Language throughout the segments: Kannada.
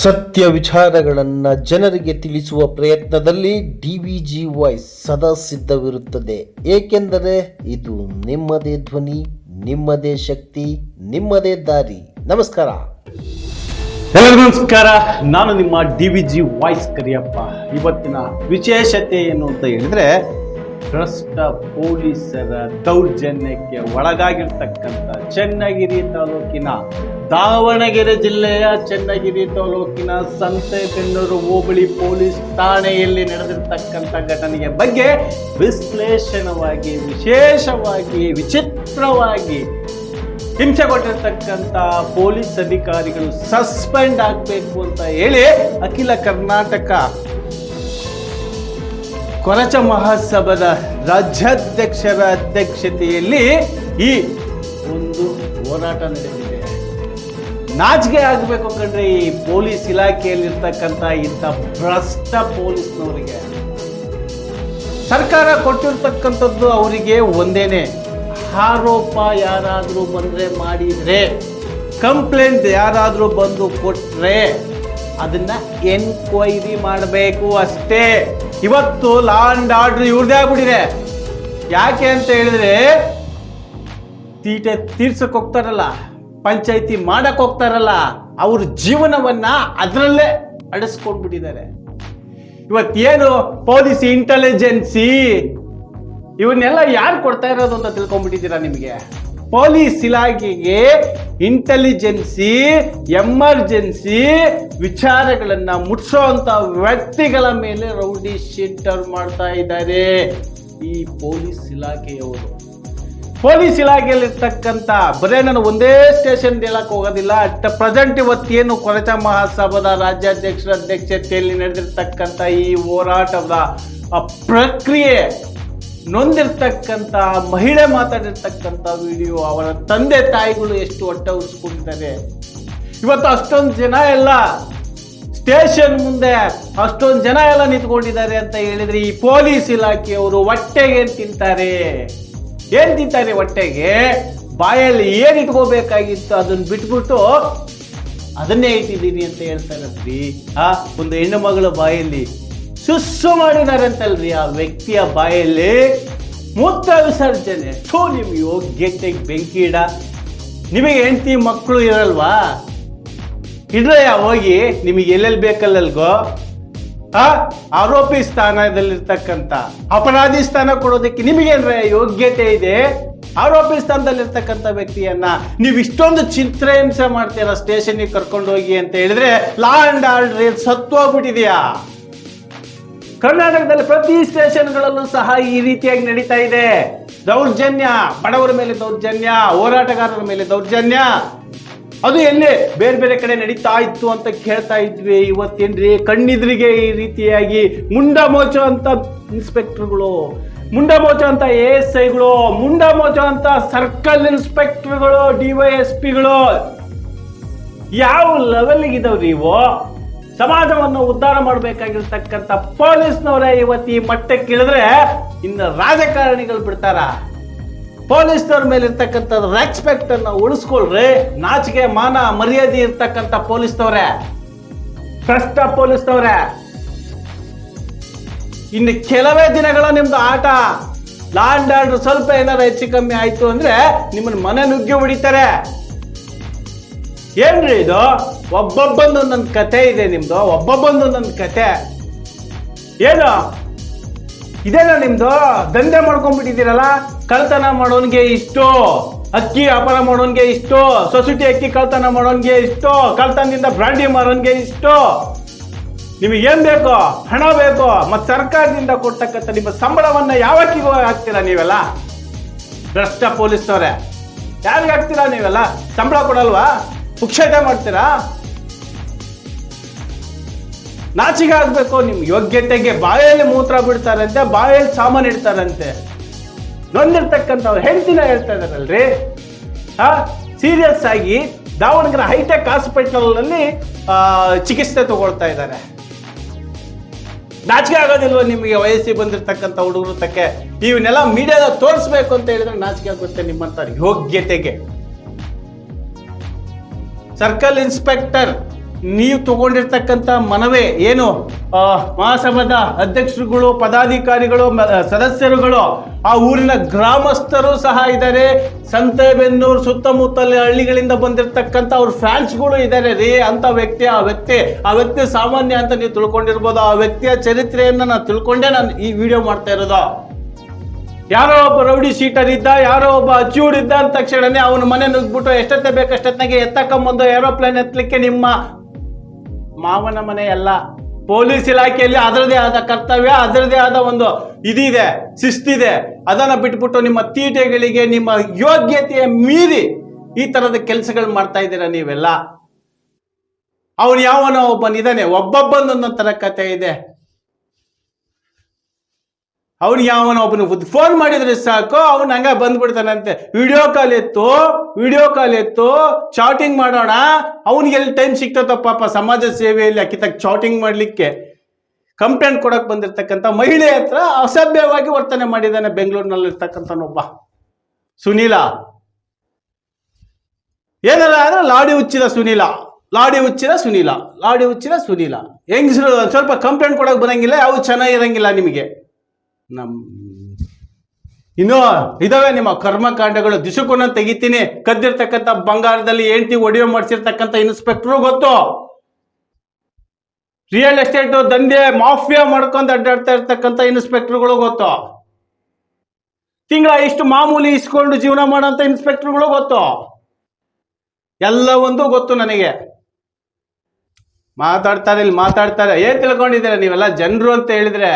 ಸತ್ಯ ವಿಚಾರಗಳನ್ನು ಜನರಿಗೆ ತಿಳಿಸುವ ಪ್ರಯತ್ನದಲ್ಲಿ ಡಿ ವಿ ಜಿ ವಾಯ್ಸ್ ಸದಾ ಸಿದ್ಧವಿರುತ್ತದೆ. ಏಕೆಂದರೆ ಇದು ನಿಮ್ಮದೇ ಧ್ವನಿ, ನಿಮ್ಮದೇ ಶಕ್ತಿ, ನಿಮ್ಮದೇ ದಾರಿ. ನಮಸ್ಕಾರ. ಎಲ್ಲರಿಗೂ ನಮಸ್ಕಾರ. ನಾನು ನಿಮ್ಮ D V G voice Kariyappa. ಇವತ್ತಿನ ವಿಶೇಷತೆ ಏನು ಅಂತ ಹೇಳಿದ್ರೆ, ಭ್ರಷ್ಟ ಪೊಲೀಸರ ದೌರ್ಜನ್ಯಕ್ಕೆ ಒಳಗಾಗಿರ್ತಕ್ಕಂಥ ಚನ್ನಗಿರಿ ತಾಲೂಕಿನ ದಾವಣಗೆರೆ ಜಿಲ್ಲೆಯ ಚನ್ನಗಿರಿ ತಾಲೂಕಿನ ಸಂತೆಬೆನ್ನೂರು ಹೋಬಳಿ ಪೊಲೀಸ್ ಠಾಣೆಯಲ್ಲಿ ನಡೆದಿರತಕ್ಕಂಥ ಘಟನೆಯ ಬಗ್ಗೆ ವಿಶ್ಲೇಷಣವಾಗಿ, ವಿಶೇಷವಾಗಿ, ವಿಚಿತ್ರವಾಗಿ ಹಿಂಸೆ ಪೊಲೀಸ್ ಅಧಿಕಾರಿಗಳು ಸಸ್ಪೆಂಡ್ ಆಗಬೇಕು ಅಂತ ಹೇಳಿ ಅಖಿಲ ಕರ್ನಾಟಕ ಕೊರಚ ಮಹಾಸಭಾದ ರಾಜ್ಯಾಧ್ಯಕ್ಷರ ಅಧ್ಯಕ್ಷತೆಯಲ್ಲಿ ಈ ಒಂದು ಹೋರಾಟ ನಡೆದಿದೆ. ನಾಚಿಕೆ ಆಗಬೇಕು ಕಂಡ್ರೆ ಈ ಪೊಲೀಸ್ ಇಲಾಖೆಯಲ್ಲಿರ್ತಕ್ಕಂಥ ಇಂಥ ಭ್ರಷ್ಟ ಪೊಲೀಸ್ನವರಿಗೆ. ಸರ್ಕಾರ ಕೊಟ್ಟಿರ್ತಕ್ಕಂಥದ್ದು ಅವರಿಗೆ ಒಂದೇನೆ, ಆರೋಪ ಯಾರಾದರೂ ಬಂದರೆ ಮಾಡಿದರೆ, ಕಂಪ್ಲೇಂಟ್ ಯಾರಾದರೂ ಬಂದು ಕೊಟ್ಟರೆ ಅದನ್ನು ಎನ್ಕ್ವೈರಿ ಮಾಡಬೇಕು ಅಷ್ಟೇ. ಇವತ್ತು ಲಾ ಅಂಡ್ ಆರ್ಡ್ರ್ ಇವ್ರದೇ ಆಗ್ಬಿಟ್ಟಿದೆ. ಯಾಕೆ ಅಂತ ಹೇಳಿದ್ರೆ, ತೀಟೆ ತೀರ್ಸಕ್ಕೆ ಹೋಗ್ತಾರಲ್ಲ. ಪಂಚಾಯತಿ ಮಾಡಕ್ ಹೋಗ್ತಾರಲ್ಲ, ಅವ್ರ ಜೀವನವನ್ನ ಅದರಲ್ಲೇ ಅಡಸ್ಕೊಂಡ್ಬಿಟ್ಟಿದ್ದಾರೆ. ಏನು ಪೊಲೀಸ್ ಇಂಟೆಲಿಜೆನ್ಸಿ ಇವನ್ನೆಲ್ಲ ಯಾರು ಕೊಡ್ತಾ ಇರೋದು ಅಂತ ತಿಳ್ಕೊಂಡ್ಬಿಟ್ಟಿದ್ದೀರಾ ನಿಮಗೆ? ಪೊಲೀಸ್ ಇಲಾಖೆಗೆ ಇಂಟೆಲಿಜೆನ್ಸಿ ಎಮರ್ಜೆನ್ಸಿ ವಿಚಾರಗಳನ್ನ ಮುಟ್ಸೋಂತ ವ್ಯಕ್ತಿಗಳ ಮೇಲೆ ರೌಡಿ ಶೀಟರ್ ಮಾಡ್ತಾ ಇದ್ದಾರೆ. ಈ ಪೊಲೀಸ್ ಇಲಾಖೆಯವರು. ಪೊಲೀಸ್ ಇಲಾಖೆಯಲ್ಲಿರ್ತಕ್ಕಂಥ ಬರೇ ನಾನು ಒಂದೇ ಸ್ಟೇಷನ್ ಹೇಳಕ್ಕೆ ಹೋಗೋದಿಲ್ಲ. ಅಟ್ ಪ್ರೆಸೆಂಟ್ ಇವತ್ತೇನು ಕೊರಚ ಮಹಾಸಭಾದ ರಾಜ್ಯಾಧ್ಯಕ್ಷರ ಅಧ್ಯಕ್ಷತೆಯಲ್ಲಿ ನಡೆದಿರ್ತಕ್ಕಂಥ ಈ ಹೋರಾಟದ ಪ್ರಕ್ರಿಯೆ ನೊಂದಿರ್ತಕ್ಕಂಥ ಮಹಿಳೆ ಮಾತಾಡಿರ್ತಕ್ಕಂಥ ವಿಡಿಯೋ ಅವರ ತಂದೆ ತಾಯಿಗಳು ಎಷ್ಟು ಹೊಟ್ಟೆ ಉರಿಸ್ಕೊಂಡಿದ್ದಾರೆ ಇವತ್ತು ಅಷ್ಟೊಂದು ಜನ ಎಲ್ಲ ಸ್ಟೇಷನ್ ಮುಂದೆ ಅಷ್ಟೊಂದು ಜನ ಎಲ್ಲ ನಿಂತ್ಕೊಂಡಿದ್ದಾರೆ ಅಂತ ಹೇಳಿದ್ರೆ ಈ ಪೊಲೀಸ್ ಇಲಾಖೆಯವರು ಹೊಟ್ಟೆಗೆ ತಿಂತಾರೆ? ಏನ್ ತಿಂತಾರೆ ಹೊಟ್ಟೆಗೆ? ಬಾಯಲ್ಲಿ ಏನ್ ಇಟ್ಕೋಬೇಕಾಗಿತ್ತು? ಅದನ್ನ ಬಿಟ್ಬಿಟ್ಟು ಅದನ್ನೇ ಇಟ್ಟಿದ್ದೀನಿ ಅಂತ ಹೇಳ್ತಾರಲ್ರಿ ಆ, ಒಂದು ಹೆಣ್ಣು ಮಗಳ ಬಾಯಲ್ಲಿ ಸುಸ್ಸು ಮಾಡಿದಾರಂತಲ್ರಿ ಆ ವ್ಯಕ್ತಿಯ ಬಾಯಲ್ಲಿ. ಮೂತ್ರ ವಿಸರ್ಜನೆ. ಥೂ, ನಿಮ್ ಯೋಗ್ಯತೆ ಬೆಂಕಿ ಇಡ ನಿಮಗೆ ಹೆಂಡತಿ ಮಕ್ಕಳು ಇರಲ್ವಾ? ಇಡ್ರಯ್ಯ ಹೋಗಿ ನಿಮಗೆ ಎಲ್ಲೆಲ್ಲಿ ಬೇಕಲ್ಲಲ್ಗೋ? ಆರೋಪಿ ಸ್ಥಾನದಲ್ಲಿರ್ತಕ್ಕಂಥ, ಅಪರಾಧಿ ಸ್ಥಾನ ಕೊಡೋದಕ್ಕೆ ನಿಮಗೇನ್ರ ಯೋಗ್ಯತೆ ಇದೆ? ಆರೋಪಿ ಸ್ಥಾನದಲ್ಲಿರ್ತಕ್ಕಂಥ ವ್ಯಕ್ತಿಯನ್ನ ನೀವು ಇಷ್ಟೊಂದು ಚಿತ್ರಹಿಂಸೆ ಮಾಡ್ತೀರಾ ಸ್ಟೇಷನ್ಗೆ ಕರ್ಕೊಂಡು ಹೋಗಿ ಅಂತ ಹೇಳಿದ್ರೆ, ಲಾ ಅಂಡ್ ಆರ್ಡರ್ ಸತ್ವೋಗ್ಬಿಟ್ಟಿದೆಯಾ ಕರ್ನಾಟಕದಲ್ಲಿ ಪ್ರತಿ ಸ್ಟೇಷನ್ಗಳಲ್ಲೂ ಸಹ ಈ ರೀತಿಯಾಗಿ ನಡೀತಾ ಇದೆ. ದೌರ್ಜನ್ಯ, ಬಡವರ ಮೇಲೆ ದೌರ್ಜನ್ಯ, ಹೋರಾಟಗಾರರ ಮೇಲೆ ದೌರ್ಜನ್ಯ. ಅದು ಎಲ್ಲಿ ಬೇರೆ ಬೇರೆ ಕಡೆ ನಡೀತಾ ಇತ್ತು ಅಂತ ಕೇಳ್ತಾ ಇದ್ವಿ. ಇವತ್ತೇನ್ರಿ? ಕಣ್ಣಿದ್ರಿಗೆ ಈ ರೀತಿಯಾಗಿ ಮುಂಡ ಮೋಚೋ ಅಂತ ಇನ್ಸ್ಪೆಕ್ಟರ್ಗಳು ಮುಂಡ ಮೋಚೋ ಅಂತ ಎ ಎಸ್ ಐಗಳು ಮುಂಡ ಮೋಚೋ ಅಂತ ಸರ್ಕಲ್ ಇನ್ಸ್ಪೆಕ್ಟರ್ಗಳು, ಡಿ ವೈ ಎಸ್ ಪಿಗಳು, ಯಾವ ಲೆವೆಲ್ಗೆ ಇದಾವ್ರಿ ಇವು? ಸಮಾಜವನ್ನು ಉದ್ಧಾರ ಮಾಡಬೇಕಾಗಿರ್ತಕ್ಕಂಥ ಪೊಲೀಸ್ನವರೇ ಇವತ್ತು ಈ ಮಟ್ಟಕ್ಕೆ ಇಳಿದ್ರೆ ಇನ್ನು ರಾಜಕಾರಣಿಗಳು ಬಿಡ್ತಾರ? ಪೊಲೀಸ್ನವ್ರ ಮೇಲೆ ಇರ್ತಕ್ಕಂಥ ರೆಸ್ಪೆಕ್ಟ್ ಅನ್ನ ಉಳಿಸ್ಕೊಳ್ರಿ. ನಾಚಿಕೆ, ಮಾನ, ಮರ್ಯಾದೆ ಇರ್ತಕ್ಕಂಥ ಪೊಲೀಸ್ನವ್ರೆ. ಭ್ರಷ್ಟ ಪೊಲೀಸ್ನವ್ರೆ. ಇನ್ನು ಕೆಲವೇ ದಿನಗಳ ನಿಮ್ದು ಆಟ. ಲಾಂಡ್ ಆರ್ಡರ್ ಸ್ವಲ್ಪ ಏನಾರ ಹೆಚ್ಚು ಕಮ್ಮಿ ಆಯ್ತು ಅಂದ್ರೆ ನಿಮ್ಮನ್ನ ಮನೆ ನುಗ್ಗಿ ಹೊಡಿತಾರೆ. ಏನ್ರಿ ಇದು? ಒಬ್ಬೊಬ್ಬಂದು ಒಂದೊಂದು ಕತೆ ಇದೆ ನಿಮ್ದು. ಒಬ್ಬೊಬ್ಬಂದು ಒಂದೊಂದು ಕತೆ ಏನು? ಇದೇನಾ ನಿಮ್ದು? ದಂಧೆ ಮಾಡ್ಕೊಂಡ್ಬಿಟ್ಟಿದ್ದೀರಲ್ಲ? ಕಳ್ತನ ಮಾಡೋನ್ಗೆ ಇಷ್ಟು? ಅಕ್ಕಿ ವ್ಯಾಪಾರ ಮಾಡೋನ್ಗೆ ಇಷ್ಟು? ಸೊಸೈಟಿ ಅಕ್ಕಿ ಕಳ್ತನ ಮಾಡೋನ್ಗೆ ಇಷ್ಟು? ಕಳ್ತನದಿಂದ ಬ್ರಾಂಡಿ ಮಾರೋನ್ಗೆ ಇಷ್ಟು? ನಿಮಗೆ ಏನ್ ಬೇಕು? ಹಣ ಬೇಕು? ಮತ್ತೆ ಸರ್ಕಾರದಿಂದ ಕೊಡ್ತಕ್ಕಂಥ ನಿಮ್ಮ ಸಂಬಳವನ್ನ ಯಾವತ್ತಿಗೂ ಹಾಕ್ತೀರಾ ನೀವೆಲ್ಲ? ಭ್ರಷ್ಟ ಪೊಲೀಸ್ನವ್ರೆ. ಯಾರಿಗೆ ಹಾಕ್ತೀರಾ ನೀವೆಲ್ಲ? ಸಂಬಳ ಕೊಡಲ್ವಾ? ಪುಕ್ಷತೆ ಮಾಡ್ತೀರಾ? ನಾಚಿಗೆ ಆಗ್ಬೇಕು ನಿಮ್ ಯೋಗ್ಯತೆಗೆ ಬಾಯಲ್ಲಿ ಮೂತ್ರ ಬಿಡ್ತಾರಂತೆ ಬಾಯಲ್ಲಿ ಸಾಮಾನು ಇಡ್ತಾರಂತೆ. ನೊಂದಿರ್ತಕ್ಕಂಥವ್ರು ಹೆಂಡತಿನ ಹೇಳ್ತಾ ಇದಾರಲ್ರಿ ಆ ಸೀರಿಯಸ್ ಆಗಿ ದಾವಣಗೆರೆ ಹೈಟೆಕ್ ಹಾಸ್ಪಿಟಲ್ನಲ್ಲಿ ಆ, ಚಿಕಿತ್ಸೆ ತಗೊಳ್ತಾ ಇದ್ದಾರೆ. ನಾಚಿಕೆ ಆಗೋದಿಲ್ವ ನಿಮಗೆ? ವಯಸ್ಸಿಗೆ ಬಂದಿರತಕ್ಕಂಥ ಹುಡುಗರು ತಕ್ಕೆ? ಇವನ್ನೆಲ್ಲ ಮೀಡಿಯಾದ ತೋರಿಸ್ಬೇಕು ಅಂತ ಹೇಳಿದ್ರೆ ನಾಚಿಕೆ ಆಗುತ್ತೆ ನಿಮ್ಮಂತ ಯೋಗ್ಯತೆಗೆ. ಸರ್ಕಲ್ ಇನ್ಸ್ಪೆಕ್ಟರ್ ನೀವು ತಗೊಂಡಿರ್ತಕ್ಕಂಥ ಮನವೇ ಏನು? ಮಹಾಸಭಾದ ಅಧ್ಯಕ್ಷರುಗಳು, ಪದಾಧಿಕಾರಿಗಳು ಸದಸ್ಯರುಗಳು, ಆ ಊರಿನ ಗ್ರಾಮಸ್ಥರು ಸಹ ಇದ್ದಾರೆ. ಸಂತೆಬೆನ್ನೂರು ಸುತ್ತಮುತ್ತಲ ಹಳ್ಳಿಗಳಿಂದ ಬಂದಿರತಕ್ಕಂಥ ಅವ್ರ ಫ್ಯಾನ್ಸ್ಗಳು ಇದ್ದಾರೆ ರೀ. ಅಂತ ವ್ಯಕ್ತಿ, ಆ ವ್ಯಕ್ತಿ ಆ ವ್ಯಕ್ತಿ ಸಾಮಾನ್ಯ ಅಂತ ನೀವು ತಿಳ್ಕೊಂಡಿರ್ಬೋದು. ಆ ವ್ಯಕ್ತಿಯ ಚರಿತ್ರೆಯನ್ನು ನಾನು ತಿಳ್ಕೊಂಡೆ ನಾನು ಈ ವಿಡಿಯೋ ಮಾಡ್ತಾ ಇರೋದು. ಯಾರೋ ಒಬ್ಬ ರೌಡಿ ಶೀಟರ್ ಇದ್ದ, ಯಾರೋ ಒಬ್ಬ ಅಚ್ಯೂಡ್ ಇದ್ದ ಅಂದ ತಕ್ಷಣನೇ ಅವನ ಮನೆ ನುಗ್ಬಿಟ್ಟು ಎಷ್ಟೊತ್ತೆ ಬೇಕಷ್ಟೊತ್ತಿನಾಗೆ ಎತ್ತಕೊಂಬಂದು ಏರೋಪ್ಲೇನ್ ಎತ್ತಲಿಕ್ಕೆ ನಿಮ್ಮ ಮಾವನ ಮನೆ ಅಲ್ಲ ಪೊಲೀಸ್ ಇಲಾಖೆಯಲ್ಲಿ ಅದರದೇ ಆದ ಕರ್ತವ್ಯ, ಅದರದೇ ಆದ ಒಂದು ಇದಿದೆ, ಶಿಸ್ತಿದೆ. ಅದನ್ನ ಬಿಟ್ಬಿಟ್ಟು ನಿಮ್ಮ ತೀಟೆಗಳಿಗೆ, ನಿಮ್ಮ ಯೋಗ್ಯತೆಯ ಮೀರಿ ಈ ಥರದ ಕೆಲಸಗಳು ಮಾಡ್ತಾ ಇದ್ದೀರಾ ನೀವೆಲ್ಲ? ಅವನು ಯಾವನೋ ಒಬ್ಬನಿದ್ದಾನೆ ಒಬ್ಬೊಬ್ಬನೊಂದೊಂದು ಥರ ಕತೆ ಇದೆ. ಅವ್ನು ಯಾವನ ಒಬ್ಬನು ಫೋನ್ ಮಾಡಿದ್ರೆ ಸಾಕು, ಅವ್ನು ಹಂಗ ಬಂದ್ಬಿಡ್ತಾನಂತೆ. ವಿಡಿಯೋ ಕಾಲ್ ಎತ್ತು, ವಿಡಿಯೋ ಕಾಲ್ ಎತ್ತು, ಚಾಟಿಂಗ್ ಮಾಡೋಣ. ಅವ್ನಿಗೆ ಎಲ್ಲಿ ಟೈಮ್ ಸಿಗ್ತದೋ ಪಾಪ ಸಮಾಜ ಸೇವೆಯಲ್ಲಿ ಅಕ್ಕಿತಕ್ಕ ಚಾಟಿಂಗ್ ಮಾಡಲಿಕ್ಕೆ. ಕಂಪ್ಲೇಂಟ್ ಕೊಡಕ್ ಬಂದಿರ್ತಕ್ಕಂಥ ಮಹಿಳೆ ಹತ್ರ ಅಸಭ್ಯವಾಗಿ ವರ್ತನೆ ಮಾಡಿದ್ದಾನೆ ಬೆಂಗಳೂರಿನಲ್ಲಿರ್ತಕ್ಕಂಥನೊಬ್ಬ ಸುನೀಲ. ಏನಲ್ಲ ಅಂದ್ರೆ ಲಾಡಿ ಹುಚ್ಚಿದ ಸುನೀಲ. ಲಾಡಿ ಹುಚ್ಚಿದ ಸುನೀಲ. ಲಾಡಿ ಹುಚ್ಚಿದ ಸುನೀಲ. ಹೆಂಗಸರು ಸ್ವಲ್ಪ ಕಂಪ್ಲೇಂಟ್ ಕೊಡಕ್ ಬರಂಗಿಲ್ಲ ಯಾವ ಚೆನ್ನಾಗಿರಂಗಿಲ್ಲ ನಿಮಗೆ. ನಮ್ ಇನ್ನು ಇದಾವೆ ನಿಮ್ಮ ಕರ್ಮಕಾಂಡಗಳು ದಿಶಕ್ಕೂ ತೆಗಿತೀನಿ. ಕದ್ದಿರ್ತಕ್ಕಂಥ ಬಂಗಾರದಲ್ಲಿ ಹೆಂಡತಿ ಒಡಿಯೋ ಮಾಡಿಸಿರ್ತಕ್ಕಂಥ ಇನ್ಸ್ಪೆಕ್ಟ್ರು ಗೊತ್ತು. ರಿಯಲ್ ಎಸ್ಟೇಟ್ ದಂಧೆ ಮಾಫಿಯಾ ಮಾಡ್ಕೊಂಡು ಅಡ್ಡಾಡ್ತಾ ಇರ್ತಕ್ಕಂಥ ಇನ್ಸ್ಪೆಕ್ಟರ್ಗಳು ಗೊತ್ತು. ತಿಂಗಳ ಇಷ್ಟು ಮಾಮೂಲಿ ಇಸ್ಕೊಂಡು ಜೀವನ ಮಾಡೋಂಥ ಇನ್ಸ್ಪೆಕ್ಟರ್ಗಳು ಗೊತ್ತು. ಎಲ್ಲ ಒಂದು ಗೊತ್ತು ನನಗೆ. ಮಾತಾಡ್ತಾರೆ, ಇಲ್ಲಿ ಮಾತಾಡ್ತಾರೆ. ಏನ್ ತಿಳ್ಕೊಂಡಿದ್ದೀರಾ ನೀವೆಲ್ಲ? ಜನರು ಅಂತ ಹೇಳಿದ್ರೆ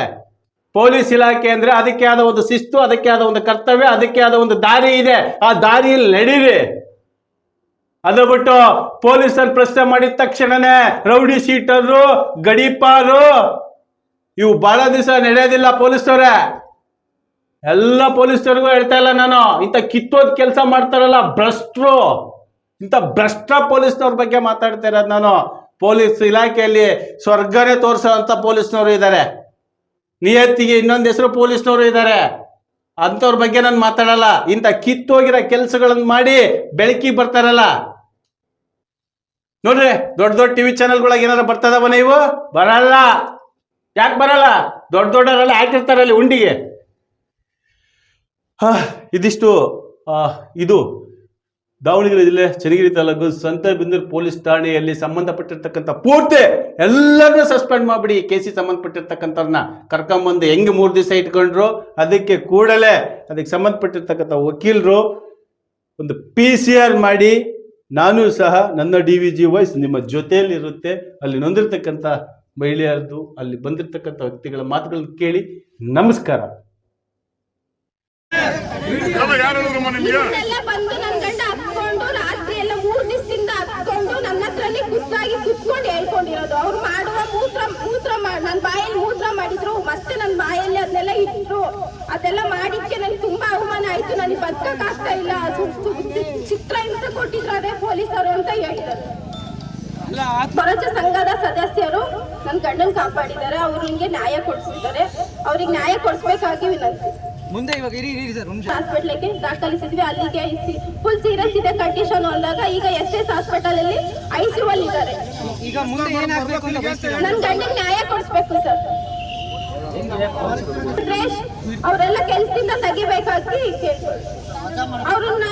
ಪೊಲೀಸ್ ಇಲಾಖೆ ಅಂದ್ರೆ ಅದಕ್ಕೆ ಆದ ಒಂದು ಶಿಸ್ತು, ಅದಕ್ಕೆ ಆದ ಒಂದು ಕರ್ತವ್ಯ, ಅದಕ್ಕೆ ಆದ ಒಂದು ದಾರಿ ಇದೆ. ಆ ದಾರಿಯಲ್ಲಿ ನಡೀರಿ. ಅದು ಬಿಟ್ಟು ಪೊಲೀಸರು ಪ್ರಶ್ನೆ ಮಾಡಿದ ತಕ್ಷಣನೇ ರೌಡಿ ಶೀಟರು ಗಡಿಪಾರು ಇವು ಬಹಳ ದಿವಸ ನಡೆಯೋದಿಲ್ಲ ಪೊಲೀಸರೇ. ಎಲ್ಲ ಪೊಲೀಸರಿಗೂ ಹೇಳ್ತಾ ಇಲ್ಲ ನಾನು. ಇಂಥ ಕಿತ್ತೋದ್ ಕೆಲಸ ಮಾಡ್ತಾರಲ್ಲ ಭ್ರಷ್ಟರು. ಇಂಥ ಭ್ರಷ್ಟ ಪೊಲೀಸ್ನವ್ರ ಬಗ್ಗೆ ಮಾತಾಡ್ತಾ ಇರೋದು ನಾನು. ಪೊಲೀಸ್ ಇಲಾಖೆಯಲ್ಲಿ ಸ್ವರ್ಗನೇ ತೋರಿಸೋಂಥ ಪೊಲೀಸ್ನವರು ಇದ್ದಾರೆ. ನಿಯತ್ತಿಗೆ ಇನ್ನೊಂದು ಹೆಸರು ಪೊಲೀಸ್ನವರು ಇದ್ದಾರೆ ಅಂಥವ್ರ ಬಗ್ಗೆ ನಾನು ಮಾತಾಡಲ್ಲ. ಇಂಥ ಕಿತ್ತೋಗಿರೋ ಕೆಲಸಗಳನ್ನು ಮಾಡಿ ಬೆಳಕಿಗೆ ಬರ್ತಾರಲ್ಲ. ನೋಡ್ರಿ, ದೊಡ್ಡ ದೊಡ್ಡ ಟಿವಿ ಚಾನೆಲ್ಗಳಾಗ ಏನಾರ ಬರ್ತದವ ನೀವು? ಬರಲ್ಲ. ಯಾಕೆ ಬರಲ್ಲ? ದೊಡ್ಡ ದೊಡ್ಡವರೆಲ್ಲ ಹಾಕಿರ್ತಾರಲ್ಲಿ ಉಂಡಿಗೆ. ಇದಿಷ್ಟು ಇದು. ದಾವಣಗೆರೆ ಜಿಲ್ಲೆ ಚನ್ನಗಿರಿ ತಾಲೂಕು ಸಂತಬಿಂದೂರು ಪೊಲೀಸ್ ಠಾಣೆಯಲ್ಲಿ ಸಂಬಂಧಪಟ್ಟಿರ್ತಕ್ಕಂಥ ಪೂರ್ತಿ ಎಲ್ಲರನ್ನೂ ಸಸ್ಪೆಂಡ್ ಮಾಡಿಬಿಡಿ. ಕೇಸಿಗೆ ಸಂಬಂಧಪಟ್ಟಿರ್ತಕ್ಕಂಥವ್ರನ್ನ ಕರ್ಕೊಂಬಂದು ಹೆಂಗೆ ಮೂರು ದಿವಸ ಇಟ್ಕೊಂಡ್ರು? ಅದಕ್ಕೆ ಕೂಡಲೇ ಅದಕ್ಕೆ ಸಂಬಂಧಪಟ್ಟಿರ್ತಕ್ಕಂಥ ವಕೀಲರು ಒಂದು ಪಿ ಸಿ ಆರ್ ಮಾಡಿ. ನಾನು ಸಹ ನನ್ನ ಡಿ ವಿ ಜಿ ವಾಯ್ಸ್ ನಿಮ್ಮ ಜೊತೆಯಲ್ಲಿರುತ್ತೆ. ಅಲ್ಲಿ ನೊಂದಿರ್ತಕ್ಕಂಥ ಮಹಿಳೆಯರದ್ದು, ಅಲ್ಲಿ ಬಂದಿರತಕ್ಕಂಥ ವ್ಯಕ್ತಿಗಳ ಮಾತುಗಳನ್ನು ಕೇಳಿ ನಮಸ್ಕಾರ ಎಲ್ಲ ಯಾರು ಹೇಳಿದ್ರಮ್ಮ ನಿಮ್ಗೆ ಎಲ್ಲ ಬಂದು ನನ್ ಗಂಡ ಹತ್ಕೊಂಡು ರಾತ್ರಿ ಎಲ್ಲ ಮೂರ್ ದಿವಸದಿಂದ ಹತ್ಕೊಂಡು ನನ್ನ ಹತ್ರನೇ ಗುದ್ದಾಗಿ ಕುತ್ಕೊಂಡು ಹೇಳ್ಕೊಂಡಿರೋದು ಅವ್ರು ಮಾಡುವ ಮೂತ್ರ ಮೂತ್ರ ನನ್ನ ನನ್ ಬಾಯಲ್ಲಿ ಮೂತ್ರ ಮಾಡಿದ್ರು ಮತ್ತೆ ನನ್ನ ಬಾಯಲ್ಲಿ ಅದನ್ನೆಲ್ಲ ಇಟ್ಟರು ಅದೆಲ್ಲ ಮಾಡಿದ್ಕೆ ನನ್ಗೆ ತುಂಬಾ ಅವಮಾನ ಆಯ್ತು. ನನಗೆ ಬದುಕಕ್ಕಾಗ್ತಾ ಇಲ್ಲ. ಚಿತ್ರ ಇಂತ ಕೊಟ್ಟಿದ್ರು ಅದೇ ಕೊಟ್ಟಿದ್ದಾರೆ ಪೊಲೀಸರು ಅಂತ ಹೇಳಿದರು. ಸ್ವರಾಜ ಸಂಘದ ಸದಸ್ಯರು ನನ್ನ ಗಂಡನ್ ಕಾಪಾಡಿದ್ದಾರೆ. ಅವ್ರು ಹಿಂಗೆ ನ್ಯಾಯ ಕೊಡಿಸಿದ್ದಾರೆ ಅವ್ರಿಗೆ ನ್ಯಾಯ ಕೊಡಿಸ್ಬೇಕಾಗಿ ವಿನಂತಿ. ಮುಂದೆ ಇವಾಗ ಇರಿ ಇರಿ ಸರ್ ಒಂದು ಹಾಸ್ಪಿಟ್ಲಿಗೆ ದಾಖಲಿಸಿದ್ವಿ. ಅಲ್ಲಿಗೆ ಫುಲ್ ಸೀರಿಯಸ್ ಇದೆ ಕಂಡೀಷನ್ ಅಂದಾಗ ಈಗ ಎಸ್ ಎಸ್ ಹಾಸ್ಪಿಟಲ್ ಅಲ್ಲಿ ಐಸಿಯು ಅಲ್ಲಿ ಇದ್ದಾರೆ ಈಗ ಮುಂದೆ ಏನಾಗಬೇಕು ಅಂತ ಬಯಸ್ತೀರಾ? ನನ್ ಗಂಡಗೆ ನ್ಯಾಯ ಕೊಡಿಸ್ಬೇಕು ಸರ್. ಸುರೇಶ್ ಅವರೆಲ್ಲ ಕೆಲಸದಿಂದ ತೆಗಿಬೇಕಾಗಿ ಅವ್ರನ್ನ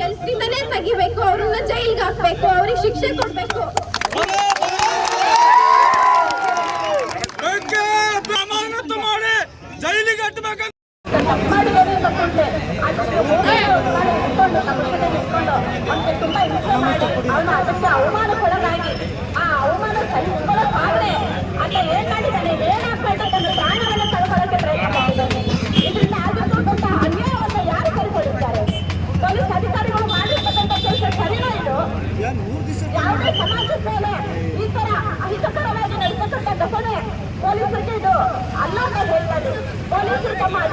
ಕೆಲಸದಿಂದನೇ ತೆಗಿಬೇಕು ಅವ್ರನ್ನ ಜೈಲ್ಗೆ ಹಾಕ್ಬೇಕು ಅವ್ರಿಗೆ ಶಿಕ್ಷೆ ಕೊಡ್ಬೇಕು. Olha o seu tamanho.